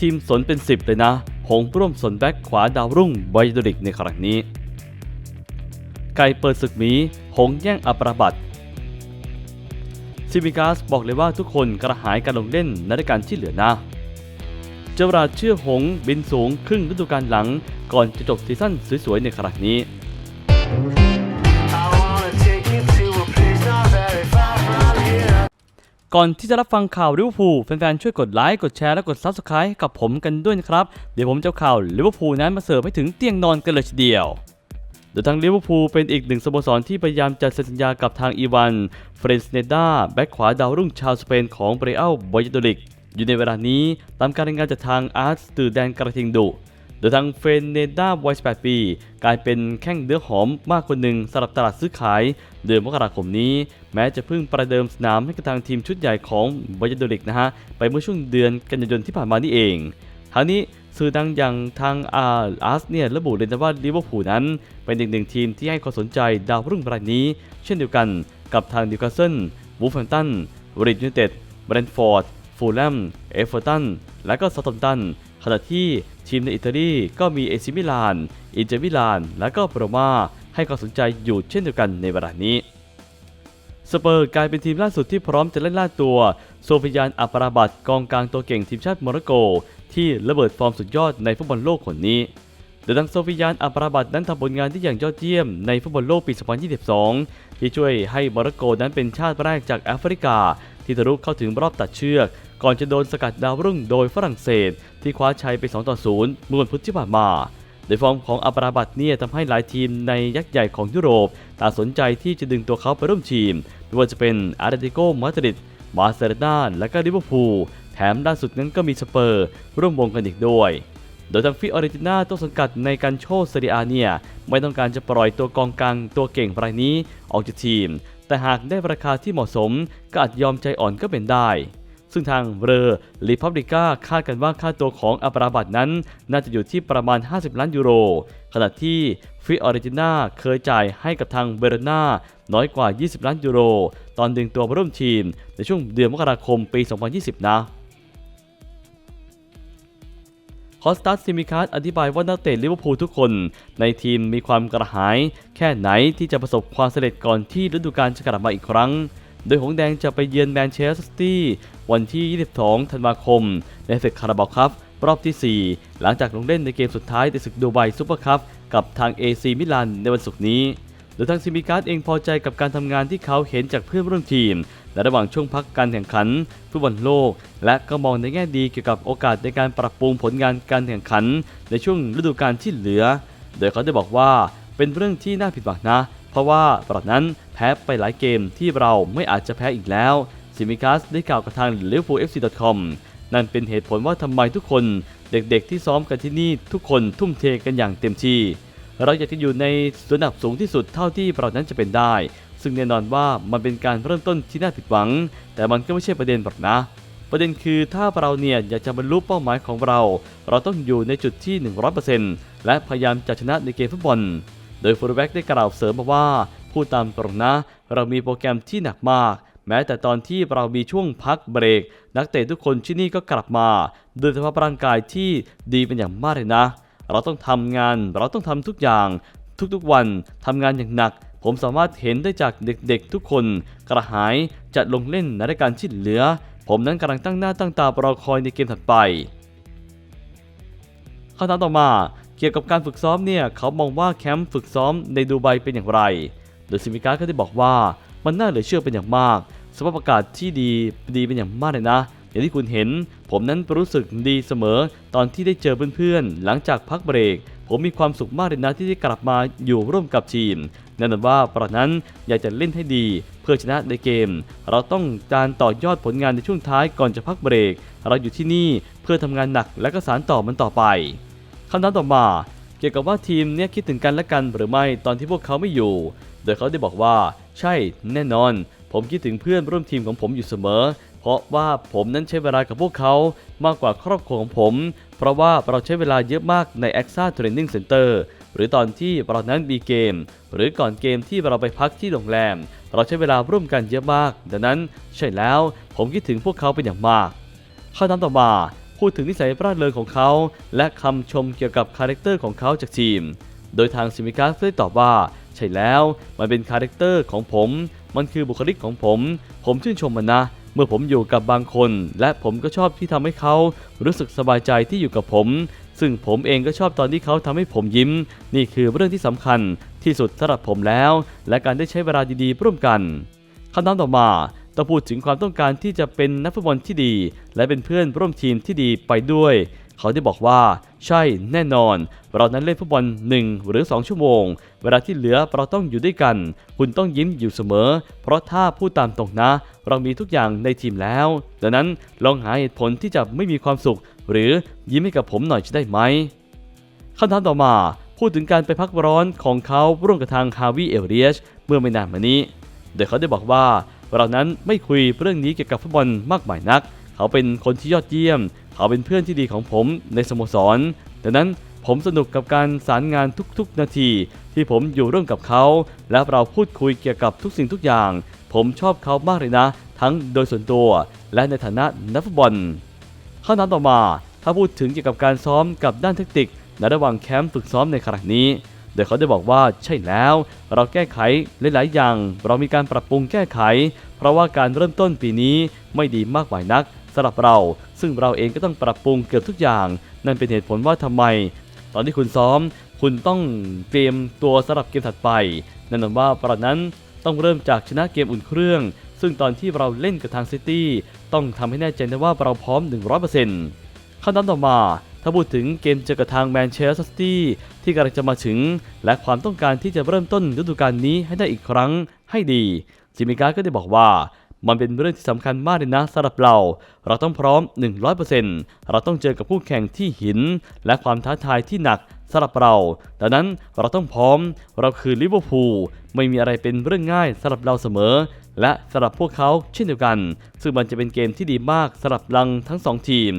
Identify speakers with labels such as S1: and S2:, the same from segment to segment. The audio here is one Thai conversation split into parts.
S1: ทีมสนเป็น 10 เลยนะ หงร่วมสนแบ็คขวาดาวรุ่งไบดริกในครั้งนี้ ไก่เปิดศึกหมี หงแย่งอัปราบัตซิมิกาสบอกเลยว่าทุกคนกระหายการลงเล่นในรายการที่เหลือนะเจาราเชื่อหงบินสูงครึ่งฤดูกาลหลัง ก่อนจะจบซีซั่นสวยๆในครั้งนี้ ก่อนที่จะรับฟังข่าวลิเวอร์พูลแฟนๆช่วยกดไลค์กดแชร์และกด Subscribe ให้กับผมกันด้วยนะครับ เดี๋ยวผมจะเอาข่าวลิเวอร์พูลนั้นมาเสิร์ฟให้ถึงเตียงนอนกันเลยทีเดียวโดยทางลิเวอร์พูลเป็นอีกหนึ่งสโมสรที่พยายามจะเซ็นสัญญากับทางอีวานเฟรนสเนดาแบ็คขวาดาวรุ่งชาวสเปนของเบรอัลบอยโดลิกอยู่ในเวลานี้ตามการรายงานจากทางอาร์ตตื่อแดนกระทิงดุ โดยทางเฟนเนดาวัย 18 ปี กลายเป็นแข้งเนื้อหอมมากคนหนึ่งสำหรับตลาดซื้อขาย เดือนมกราคมนี้ แม้จะเพิ่งประเดิมสนามให้กับทางทีมชุดใหญ่ของบอยโดลิกนะฮะ ไปเมื่อช่วงเดือนกันยายนที่ผ่านมานี่เองทางนี้สื่อดังอย่างทางอาร์อาร์สเนี่ยระบุเลยนะว่าลิเวอร์พูลนั้น เป็นอีกหนึ่งทีมที่ให้ความสนใจดาวรุ่งรายนี้ เช่นเดียวกันกับทางนิวคาสเซิลวูฟแฮมตันบริดยูไนเต็ดแบรนฟอร์ดฟูลแลมเอฟเวอร์ตันและก็ซาตอมตัน ณะที่ทีมในอิตาลีก็มีเอซิมิลาน อินเตอร์มิลาน และก็โรม่าให้ความสนใจอยู่เช่นเดียวกันในเวลานี้ สเปอร์กลายเป็นทีมล่าสุดที่พร้อมจะเล่นล่าตัว โซฟิยานอัปราบัตกองกลางตัวเก่งทีมชาติโมร็อกโก ที่ระเบิดฟอร์มสุดยอดในฟุตบอลโลกคนนี้โดยทางโซฟิยานอัปราบัตนั้นทำผลงานที่อย่างยอดเยี่ยมในฟุตบอลโลกปี 2022 ที่ช่วยให้โมร็อกโกนั้นเป็นชาติแรกจากแอฟริกา ที่ทะลุเข้าถึงรอบตัดเชือก ก่อนจะโดนสกัดดาวรุ่งโดยฝรั่งเศส ที่คว้าชัยไป 2 ต่อ 0 เมื่อวันพุธที่ผ่านมา โดยฟอร์มของอัปราบัตเนี่ยทำให้หลายทีมในยักษ์ใหญ่ของยุโรปต่างสนใจที่จะดึงตัวเขาไปร่วมทีมไม่ว่าจะเป็นอาร์เตติโกมาดริดบาร์เซโลนาและก็ลิเวอร์พูลแถมล่าสุดนั้นก็มีสเปอร์ร่วมวงกันอีกด้วยโดยทางฟิออริจิน่าต้นสังกัดในการโชว์เซเรียเนี่ยไม่ต้องการจะปล่อยตัวกองกลางตัวเก่งรายนี้ออกจากทีม แต่หากได้ราคาที่เหมาะสมก็อาจยอมใจอ่อนก็เป็นได้ ซึ่งทางเรอริพับลิก้าคาดกันว่าค่าตัวของอัปราบัตนั้น น่าจะอยู่ที่ประมาณ 50 ล้านยูโร ขณะที่ฟิออริจิน่าเคยจ่ายให้กับทางเบรนาน้อยกว่า 20 ล้านยูโร ตอนดึงตัวมาร่วมทีมในช่วงเดือนมกราคมปี 2020 นะ อสตัสซิมิคัสอธิบายว่านักเตะลิเวอร์พูลทุกคน ในทีมมีความกระหาย แค่ไหนที่จะประสบความสำเร็จก่อนที่ฤดูกาลจะกลับมาอีกครั้ง โดยหงแดงจะไปเยือนแมนเชสเตอร์ซิตี้วันที่ 22 ธันวาคม ในศึกคาราบาวครับรอบที่ 4 หลังจากลงเล่นในเกมสุดท้ายในศึกดูไบซูเปอร์คัพกับทาง AC มิลานในวันศุกร์นี้โดยทางซิมิการ์ดเองพอใจกับการทำงานที่เขาเห็นจากเพื่อนร่วมทีม ในระหว่างช่วงพักการแข่งขันฟุตบอลโลก และก็มองในแง่ดีเกี่ยวกับโอกาสในการปรับปรุงผลงานการแข่งขัน ในช่วงฤดูกาลที่เหลือ โดยเขาได้บอกว่าเป็นเรื่องที่น่าผิดหวังนะ เพราะว่าตอนนั้นแพ้ไปหลายเกมที่เราไม่อาจจะแพ้อีกแล้วซิมิคัสได้กล่าวกับทาง l i v e r p o o l f c c o m นั่นเป็นเหตุผลว่าทำไมทุกคนเด็กๆที่ซ้อมกันที่นี่ทุกคนทุ่มเทกันอย่างเต็มที่ เราอยากจะอยู่ในระดับสูงที่สุดเท่าที่เรานั้นจะเป็นได้ ซึ่งแน่นอนว่ามันเป็นการเริ่มต้นที่น่าผิดหวัง แต่มันก็ไม่ใช่ประเด็นหรอกนะ ประเด็นคือถ้าเราเนี่ยอยากจะบรรลุเป้าหมายของเรา เราต้องอยู่ในจุดที่ 100%และพยายามจะชนะในเกมฟุตบอล โดยฟูลแบ็กได้กล่าวเสริมมาว่าพูดตามตรงนะ เรามีโปรแกรมที่หนักมากแม้แต่ตอนที่เรามีช่วงพักเบรก นักเตะทุกคนที่นี่ก็กลับมาด้วยสภาพร่างกายที่ดีเป็นอย่างมากเลยนะ เราต้องทำงาน เราต้องทำทุกอย่าง ทุกๆวันทำงานอย่างหนัก ผมสามารถเห็นได้จากเด็กๆทุกคน กระหายจะลงเล่นในรายการที่เหลือ ผมนั้นกำลังตั้งหน้าตั้งตารอคอยในเกมถัดไปคำถามต่อมาเกี่ยวกับการฝึกซ้อมเนี่ยเขามองว่าแคมป์ฝึกซ้อมในดูไบเป็นอย่างไร โดยซิมิการก็ได้บอกว่ามันน่าเหลือเชื่อเป็นอย่างมาก สภาพอากาศที่ดีดีเป็นอย่างมากเลยนะ อย่างที่คุณเห็น ผมนั้นรู้สึกดีเสมอ ตอนที่ได้เจอเพื่อนๆ หลังจากพักเบรก ผมมีความสุขมากเลยนะที่ได้กลับมาอยู่ร่วมกับทีม แน่นอนว่าปราะนั้นอยากจะเล่นให้ดี เพื่อชนะในเกม เราต้องการต่อยอดผลงานในช่วงท้ายก่อนจะพักเบรก เราอยู่ที่นี่เพื่อทำงานหนักและก็สานต่อมันต่อไปคำถามต่อมาเกี่ยวกับว่าทีมเนี่ยคิดถึงกันและกันหรือไม่ตอนที่พวกเขาไม่อยู่ โดยเขาได้บอกว่า ใช่แน่นอน ผมคิดถึงเพื่อนร่วมทีมของผมอยู่เสมอ เพราะว่าผมนั้นใช้เวลากับพวกเขามากกว่าครอบครัวของผม เพราะว่าเราใช้เวลาเยอะมากใน a x a Training Center หรือตอนที่เรานั้นมีเกม หรือก่อนเกมที่เราไปพักที่โรงแรม เราใช้เวลาร่วมกันเยอะมาก ดังนั้นใช่แล้วผมคิดถึงพวกเขาเป็นอย่างมากข้อถามต่อมาพูดถึงนิสัยร่าเริงของเขา และคำชมเกี่ยวกับคาแรคเตอร์ของเขาจากทีม โดยทางซิมิกัสได้ตอบว่า ใช่แล้วมันเป็นคาแรคเตอร์ของผม มันคือบุคลิกของผม ผมชื่นชมมันนะเมื่อผมอยู่กับบางคน และผมก็ชอบที่ทำให้เขารู้สึกสบายใจที่อยู่กับผม ซึ่งผมเองก็ชอบตอนที่เขาทำให้ผมยิ้ม นี่คือเรื่องที่สำคัญที่สุดสำหรับผมแล้ว และการได้ใช้เวลาดีๆร่วมกันคำถามต่อมาต้องพูดถึงความต้องการที่จะเป็นนักฟุตบอลที่ดี และเป็นเพื่อนร่วมทีมที่ดีไปด้วย เขาได้บอกว่าใช่แน่นอน เรานั้นเล่นฟุตบอล1 หรือ 2 ชั่วโมง เวลาที่เหลือเราต้องอยู่ด้วยกัน คุณต้องยิ้มอยู่เสมอ เพราะถ้าพูดตามตรงนะ เรามีทุกอย่างในทีมแล้ว ดังนั้นลองหาเหตุผลที่จะไม่มีความสุข หรือยิ้มให้กับผมหน่อยจะได้ไหมคำถามต่อมาพูดถึงการไปพักร้อนของเขาร่วมกับทางฮาวิเอลเรียชเมื่อไม่นานมานี้โดยเขาได้บอกว่าเรานั้นไม่คุยเรื่องนี้เกี่ยวกับฟุตบอลมากมายนัก เขาเป็นคนที่ยอดเยี่ยม เขาเป็นเพื่อนที่ดีของผมในสโมสร ดังนั้นผมสนุกกับการสารงานทุกๆ นาที ที่ผมอยู่ร่วมกับเขา และเราพูดคุยเกี่ยวกับทุกสิ่งทุกอย่าง ผมชอบเขามากเลยนะ ทั้งโดยส่วนตัว และในฐานะนักฟุตบอลข้อถามต่อมา ถ้าพูดถึงเกี่ยวกับการซ้อมกับด้านเทคนิคในระหว่างแคมป์ฝึกซ้อมในขณะนี้ โดยเขาได้บอกว่าใช่แล้ว เราแก้ไขหลายๆอย่าง เรามีการปรับปรุงแก้ไข เพราะว่าการเริ่มต้นปีนี้ไม่ดีมากมายนัก สำหรับเรา ซึ่งเราเองก็ต้องปรับปรุงเกือบทุกอย่าง นั่นเป็นเหตุผลว่าทำไม ตอนที่คุณซ้อม คุณต้องเตรียมตัวสำหรับเกมถัดไปนั่นหมายว่าเรานั้นต้องเริ่มจากชนะเกมอุ่นเครื่อง ซึ่งตอนที่เราเล่นกับทางซิตี้ต้องทำให้แน่ใจนะว่าเราพร้อม 100%คำถามต่อมาถ้าพูดถึงเกมเจอกับทางแมนเชสเตอร์ซิตี้ที่กำลังจะมาถึง และความต้องการที่จะเริ่มต้นฤดูกาลนี้ให้ได้อีกครั้งให้ดีจิมิการ์ก็ได้บอกว่า มันเป็นเรื่องที่สำคัญมากเลยนะสำหรับเรา เราต้องพร้อม 100%เราต้องเจอกับคู่แข่งที่หิน และความท้าทายที่หนักสำหรับเรา ดังนั้นเราต้องพร้อม เราคือลิเวอร์พูล ไม่มีอะไรเป็นเรื่องง่ายสำหรับเราเสมอ และสำหรับพวกเขาเช่นเดียวกัน ซึ่งมันจะเป็นเกมที่ดีมากสำหรับลังทั้งสองทีม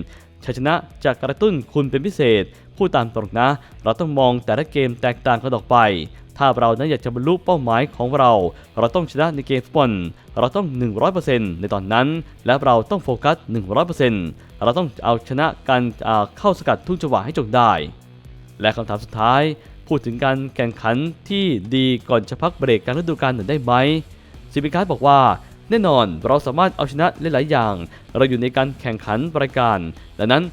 S1: ชัยชนะจะกระตุ้นคุณเป็นพิเศษพูดตามตรงนะ เราต้องมองแต่ละเกมแตกต่างกันออกไป ถ้าเรานั้นอยากจะบรรลุเป้าหมายของเรา เราต้องชนะในเกมฟุตบอลเราต้อง 100%ในตอนนั้น และเราต้องโฟกัส 100%เราต้องเอาชนะการเข้าสกัดทุกจังหวะให้จงได้ และคำถามสุดท้าย พูดถึงการแข่งขันที่ดีก่อนจะพักเบรกการฤดูกาลหนึ่งได้ไหมซิบิการ์ดบอกว่าแน่นอนเราสามารถเอาชนะหลายๆอย่าง เราอยู่ในการแข่งขันรายการดังนั้น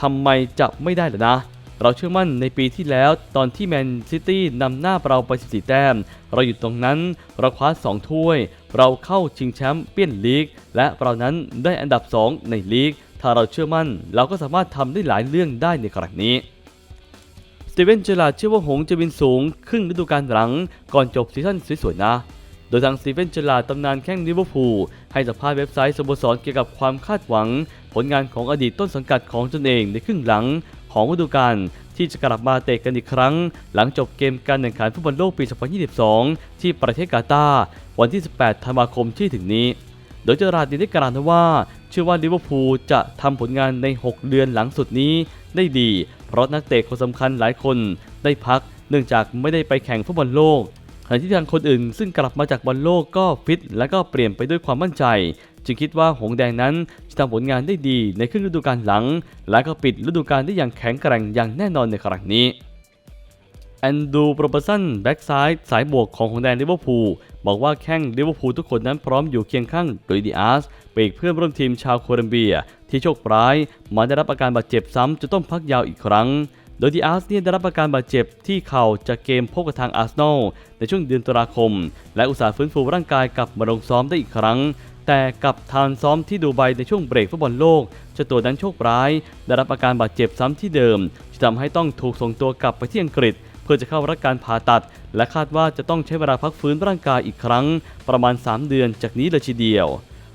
S1: ทำไมจะไม่ได้ล่ะนะ เราเชื่อมั่นในปีที่แล้วตอนที่แมนซิตี้นำหน้าเราไป 14 แต้ม เราอยู่ตรงนั้น เราคว้า 2 ถ้วย เราเข้าชิงแชมป์เปี้ยนลีก และเรานั้นได้อันดับ 2 ในลีก ถ้าเราเชื่อมั่น เราก็สามารถทำได้หลายเรื่องได้ในครั้งนี้สตีเวนเจลาเชื่อว่าหงจะบินสูงครึ่งฤดูกาลหลังก่อนจบซีซั่นสวยๆนะโดยทางสตีเวนเจลาตำนานแข้งลิเวอร์พูลให้สัมภาษณ์เว็บไซต์สโมสรเกี่ยวกับความคาดหวัง ผลงานของอดีตต้นสังกัดของตนเองในครึ่งหลัง ของฤดูกาลที่จะกลับมาเตะกันอีกครั้ง หลังจบเกมการแข่งขันฟุตบอลโลกปี 2022 ที่ประเทศกาตาร์วันที่ 18 ธันวาคมที่ถึงนี้ โดยเจอราร์ดได้กล่าวนะว่า เชื่อว่าลิเวอร์พูลจะทำผลงานใน 6 เดือนหลังสุดนี้ได้ดี เพราะนักเตะคนสำคัญหลายคนได้พัก เนื่องจากไม่ได้ไปแข่งฟุตบอลโลกขณะที่ทางคนอื่นซึ่งกลับมาจากบอลโลกก็ฟิตและก็เปลี่ยนไปด้วยความมั่นใจ จึงคิดว่าหงส์แดงนั้นจะทำผลงานได้ดีในครึ่งฤดูกาลหลัง และก็ปิดฤดูกาลได้อย่างแข็งแกร่งอย่างแน่นอนในครั้งนี้แอนดูโปรเปอร์สันแบ็กซ้ายสายบวกของของแดนลิเวอร์พูลบอกว่าแข้งลิเวอร์พูลทุกคนนั้นพร้อมอยู่เคียงข้างโดยดีอาร์สปีกเพื่อนร่วมทีมชาวโคลัมเบีย ที่โชคร้ายมาได้รับอาการบาดเจ็บซ้ำจนต้องพักยาวอีกครั้ง โดยดีอาร์สเนี่ยได้รับอาการบาดเจ็บที่เข่าจากเกมพบกับทางอาร์เซนอลในช่วงเดือนตุลาคม และอุตสาห์ฟื้นฟูร่างกายกลับมาลงซ้อมได้อีกครั้ง แต่กับทานซ้อมที่ดูไบในช่วงเบรกฟุตบอลโลกเจ้าตัวนั้นโชคร้าย ได้รับอาการบาดเจ็บซ้ำที่เดิมที่ทำให้ต้องถูกส่งตัวกลับไปที่อังกฤษ เพื่อจะเข้ารับการผ่าตัด และคาดว่าจะต้องใช้เวลาพักฟื้นร่างกายอีกครั้ง ประมาณ 3 เดือนจากนี้เลยทีเดียว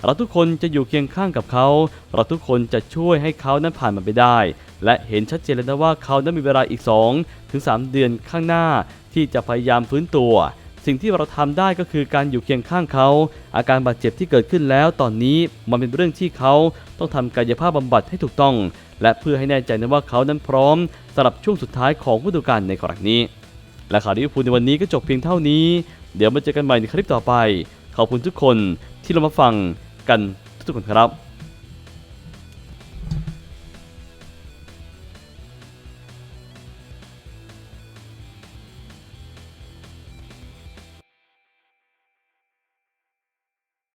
S1: เราทุกคนจะอยู่เคียงข้างกับเขา เราทุกคนจะช่วยให้เขานั้นผ่านมันไปได้ และเห็นชัดเจนแล้วนะว่าเขานั้นมีเวลาอีก2ถึง3เดือนข้างหน้า ที่จะพยายามฟื้นตัว สิ่งที่เราทำได้ก็คือการอยู่เคียงข้างเขา อาการบาดเจ็บที่เกิดขึ้นแล้วตอนนี้มันเป็นเรื่องที่เขาต้องทำกายภาพบำบัดให้ถูกต้อง และเพื่อให้แน่ใจนะว่าเขานั้นพร้อมสำหรับช่วงสุดท้ายของฤดูกาลในครั้งนี้ และข่าวลิเวอร์พูลในวันนี้ก็จบเพียงเท่านี้ เดี๋ยวมาเจอกันใหม่ในคลิปต่อไป ขอบคุณทุกคนที่เรามาฟังกันทุกคนครับ